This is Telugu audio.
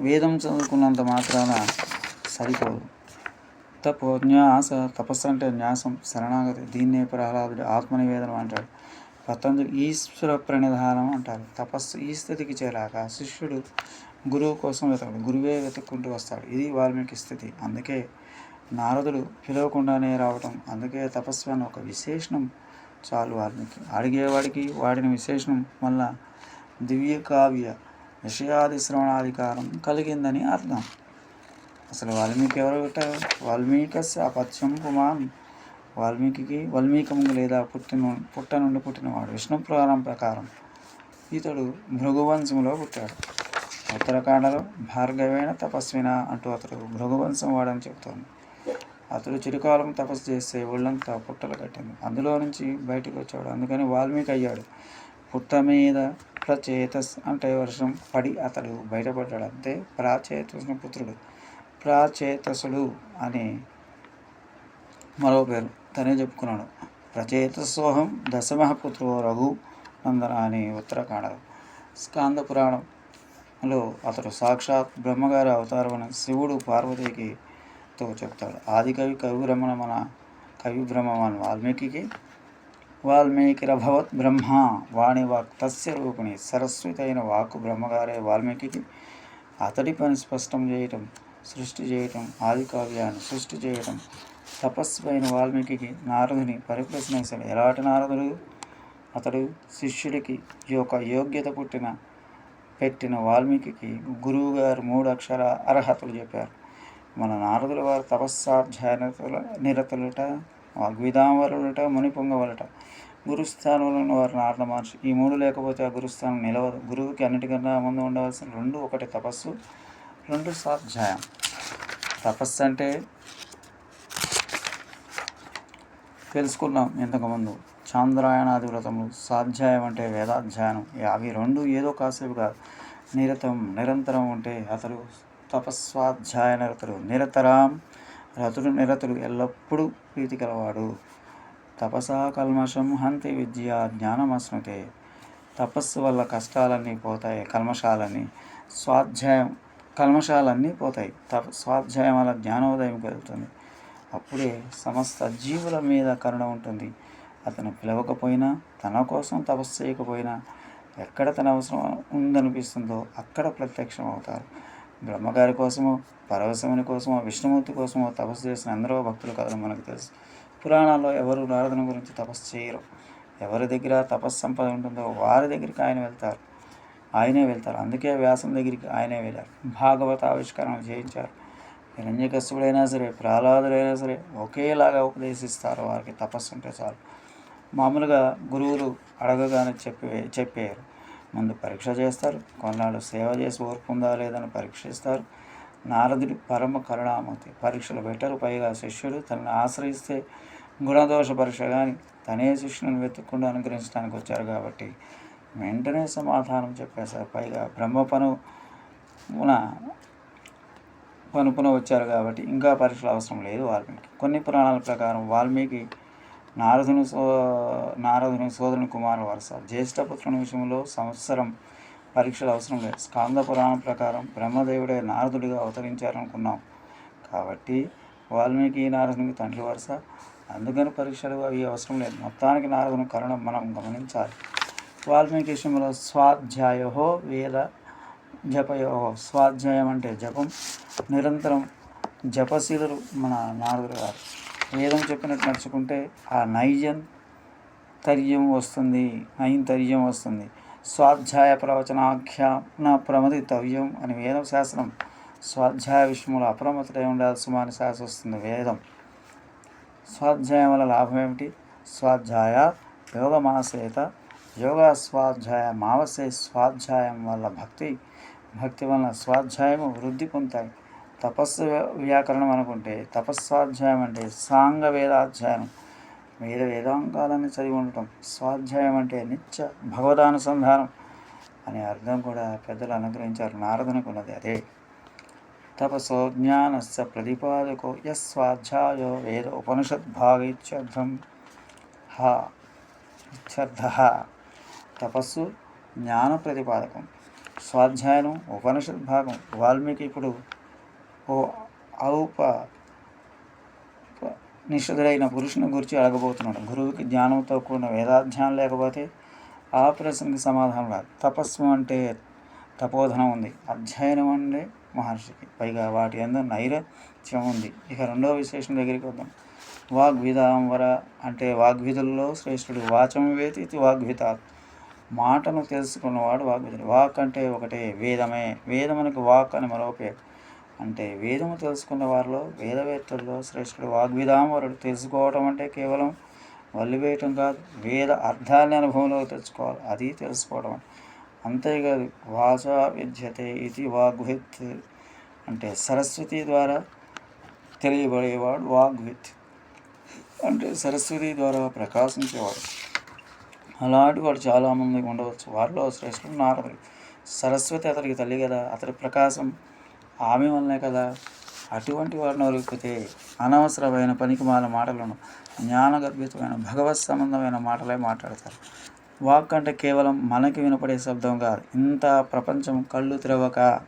వేదం చదువుకున్నంత మాత్రాన సరిపోదు. తపోన్యాస తపస్సు అంటే న్యాసం శరణాగతి దీన్నే ప్రహ్లాదుడు ఆత్మనివేదనం అంటాడు. పతంజలి ఈశ్వర ప్రణిధానం అంటారు. తపస్సు ఈ స్థితికి చేరాక శిష్యుడు గురువు కోసం వెతకడు. గురువే వెతుక్కుంటూ వస్తాడు. ఇది వాల్మీకి స్థితి. అందుకే నారదుడు పిలవకుండానే రావటం అందుకే తపస్సు అని ఒక విశేషణం చాలు వాల్మీకి. అడిగేవాడికి వాడిన విశేషణం వల్ల దివ్య కావ్య విషయాది శ్రవణాధికారం కలిగిందని అర్థం. అసలు వాల్మీకి ఎవరు పెట్టారు వాల్మీకస్య అపత్యం పుమాన్ వాల్మీకి వాల్మీకము లేదా పుట్టిన పుట్ట నుండి పుట్టినవాడు. విష్ణు పురాణం ప్రకారం ఇతడు భృగువంశంలో పుట్టాడు. ఉత్తరాఖండలో భార్గవేణ తపస్విన అంటూ అతడు భృగువంశం వాడని చెబుతోంది. అతడు చిరుకాలం తపస్సు చేస్తే ఒళ్ళంతా పుట్టలు కట్టింది. అందులో నుంచి బయటకు వచ్చాడు. అందుకని వాల్మీకి అయ్యాడు. పుట్ట మీద ప్రచేతస్ అంటే వర్షం పడి అతడు బయటపడ్డాడు అంతే ప్రాచేతసుని పుత్రుడు. ప్రాచేతసుడు అని మరో పేరు తనే చెప్పుకున్నాడు. ప్రచేతసోహం దశమహ పుత్రు రఘు నందన అని ఉత్తరాఖండ స్కాంద పురాణంలో అతడు సాక్షాత్ బ్రహ్మగారి అవతారం అని శివుడు పార్వతికి తో చెప్తాడు. ఆది కవి కవి భ్రమణ మన కవి బ్రహ్మవాన్ వాల్మీకి వాల్మీకిరభవత్ బ్రహ్మ వాణి వాక్ తస్య రూపిణి సరస్వతి అయిన వాక్కు బ్రహ్మగారే వాల్మీకి అతడి పని స్పష్టం చేయటం సృష్టి చేయటం ఆది కావ్యాన్ని సృష్టి చేయటం తపస్సు అయిన వాల్మీకి నారదుని పరిప్రశ్నించాడు ఎలాంటి నారదుడు? అతడు శిష్యుడికి యొక్క యోగ్యత పుట్టిన పెట్టిన వాల్మీకి గురువుగారు మూడు అక్షర అర్హతలు చెప్పారు. మన నారదుల వారు తపస్సాధ్యాయ నిరతులుట వాగ్విధాంవరులట మునిపొంగవలట. గురుస్థానంలో ఉన్న వారు నారద మహర్షి ఈ మూడు లేకపోతే ఆ గురుస్థానం నిలవదు. గురువుకి అన్నిటికన్నా ముందు ఉండవలసిన రెండు ఒకటి తపస్సు రెండు స్వాధ్యాయం తపస్సు అంటే తెలుసుకున్నాం ఇంతకుముందు. చాంద్రాయణాది వ్రతములు స్వాధ్యాయం అంటే వేదాధ్యాయనం అవి రెండు ఏదో కాసేపు కాదు. నిరతం నిరంతరం ఉంటే అతడు తపస్వాధ్యాయ నిరతడు నిరతరాం రతుడు నిరతుడు ఎల్లప్పుడూ ప్రీతి కలవాడు. తపసా కల్మషం హంతి విద్య జ్ఞానమస్నుతే తపస్సు వల్ల కష్టాలన్నీ పోతాయి కల్మషాలన్నీ స్వాధ్యాయం కల్మషాలన్నీ పోతాయి. తప స్వాధ్యాయం వల్ల జ్ఞానోదయం కలుగుతుంది. అప్పుడే సమస్త జీవుల మీద కరుణ ఉంటుంది. అతను పిలవకపోయినా తన కోసం తపస్సు చేయకపోయినా ఎక్కడ తన అవసరం ఉందనిపిస్తుందో అక్కడ ప్రత్యక్షం అవుతారు బ్రహ్మగారి కోసమో పరవశముని కోసమో విష్ణుమూర్తి కోసమో తపస్సు చేసిన ఎందరో భక్తులు కథలు మనకు తెలుసు. పురాణాల్లో ఎవరు నారదుని గురించి తపస్సు చేయరు. ఎవరి దగ్గర తపస్సు సంపద ఉంటుందో వారి దగ్గరికి ఆయన వెళ్తారు. ఆయనే వెళ్తారు. అందుకే వ్యాసం దగ్గరికి ఆయనే వెళ్ళారు. భాగవత ఆవిష్కరణ చేయించారు. హిరణ్యకశిపుడైనా సరే ప్రహ్లాదుడైనా సరే ఒకేలాగా ఉపదేశిస్తారు. వారికి తపస్సు ఉంటే చాలు. మామూలుగా గురువులు అడగగానే చెప్పి చెప్పారు ముందు పరీక్ష చేస్తారు. కొన్నాళ్ళు సేవ చేసి ఓర్పుందా లేదని పరీక్షిస్తారు నారదుడి పరమ కరుణామూర్తి పరీక్షలు పెట్టరు. పైగా శిష్యుడు తనని ఆశ్రయిస్తే గుణదోష పరీక్ష కానీ తనే శిష్యుని వెతుక్కుండా అనుగ్రహించడానికి వచ్చారు కాబట్టి వెంటనే సమాధానం చెప్పేశారు. పైగా బ్రహ్మ పను పనుపున వచ్చారు కాబట్టి ఇంకా పరీక్షలు అవసరం లేదు వాల్మీకి. కొన్ని పురాణాల ప్రకారం వాల్మీకి నారదుని సో నారదుని సోదరుని కుమారు వరుస. జ్యేష్ఠపుత్రుని విషయంలో సంవత్సరం పరీక్షలు అవసరం లేదు. స్కాంద పురాణం ప్రకారం బ్రహ్మదేవుడే నారదుడిగా అవతరించారనుకున్నాం. కాబట్టి వాల్మీకి నారదునికి తండ్రి వరుస. అందుకని పరీక్షలు అవి అవసరం లేదు. మొత్తానికి నారదుని కరుణ మనం గమనించాలి. వాల్మీకి విషయంలో స్వాధ్యాయో వేద జపయో స్వాధ్యాయం అంటే జపం. నిరంతరం జపశీలురు మన నారదుడు గారు. వేదం చెప్పినట్టు నడుచుకుంటే ఆ నైజం తర్యం వస్తుంది నైంతర్యం వస్తుంది. స్వాధ్యాయ ప్రవచనాఖ్యాన ప్రమదితవ్యం అని వేదం శాస్త్రం. స్వాధ్యాయ విషయంలో అప్రమత్తమై ఉండాల్సి అని శాస్త్రం వస్తుంది వేదం. స్వాధ్యాయం వల్ల లాభం ఏమిటి? స్వాధ్యాయ యోగమాసేత యోగా స్వాధ్యాయ మావసే స్వాధ్యాయం వల్ల భక్తి. భక్తి వలన స్వాధ్యాయము వృద్ధి పొందుతాయి. తపస్సు వ్యాకరణం అనుకుంటే తపస్వాధ్యాయం అంటే సాంగ వేదాధ్యాయం వేద వేదాంగాలని చదివి ఉండటం స్వాధ్యాయం అంటే నిత్య భగవదానుసంధానం అనే అర్థం కూడా పెద్దలు అనుగ్రహించారు. నారదునికి ఉన్నది అదే. తపసో జ్ఞానస్య ప్రతిపాదకో యస్వాధ్యాయో వేద ఉపనిషద్భాగ ఇత్యర్థం హ ఇత్యర్థ. తపస్సు జ్ఞాన ప్రతిపాదకం స్వాధ్యాయనం ఉపనిషద్ భాగం వాల్మీకి ఇప్పుడు ఓ ఔప నిషుధుడైన పురుషుని గురించి అడగబోతున్నాడు. గురువుకి జ్ఞానంతో కూడిన వేదాధ్యానం లేకపోతే ఆ ప్రశ్నకి సమాధానం రాదు. తపస్సు అంటే తపోధనం ఉంది. అధ్యయనం అంటే మహర్షికి. పైగా వాటి అందరూ నైరత్యం ఉంది. ఇక రెండవ విశేషం దగ్గరికి వద్దాం. వాగ్విధాంవర అంటే వాగ్విధుల్లో శ్రేష్ఠుడు. వాచం వేతి ఇది వాగ్విత మాటను తెలుసుకున్నవాడు వాగ్విధుడు. వాక్ అంటే ఒకటే. వేదమే. వేదమునికి వాక్ అని మరో పేరు. అంటే వేదము తెలుసుకున్న వారిలో వేదవేత్తల్లో శ్రేష్ఠుడు వాగ్విధామరుడు తెలుసుకోవడం అంటే కేవలం వల్లివేయటం కాదు వేద అర్థాన్ని అనుభవంలో తెచ్చుకోవాలి. అది తెలుసుకోవడం అంతేకాదు వాచా విద్యతే ఇది వాగ్విత్ అంటే సరస్వతి ద్వారా తెలియబడేవాడు వాగ్విత్ అంటే సరస్వతి ద్వారా ప్రకాశించేవాడు. అలాంటి వాడు చాలామంది ఉండవచ్చు. వారిలో శ్రేష్ఠుడు నారదుడు. సరస్వతి అతడికి తల్లి కదా. అతడి ప్రకాశం ఆమె వల్లనే కదా. అటువంటి వారిని ఒలిపితే అనవసరమైన పనికిమాల మాటలను జ్ఞానగర్భితమైన భగవత్ సంబంధమైన మాటలే మాట్లాడతారు. వాక్ అంటే కేవలం మనకి వినపడే శబ్దం కాదు. ఇంత ప్రపంచం కళ్ళు తెరవక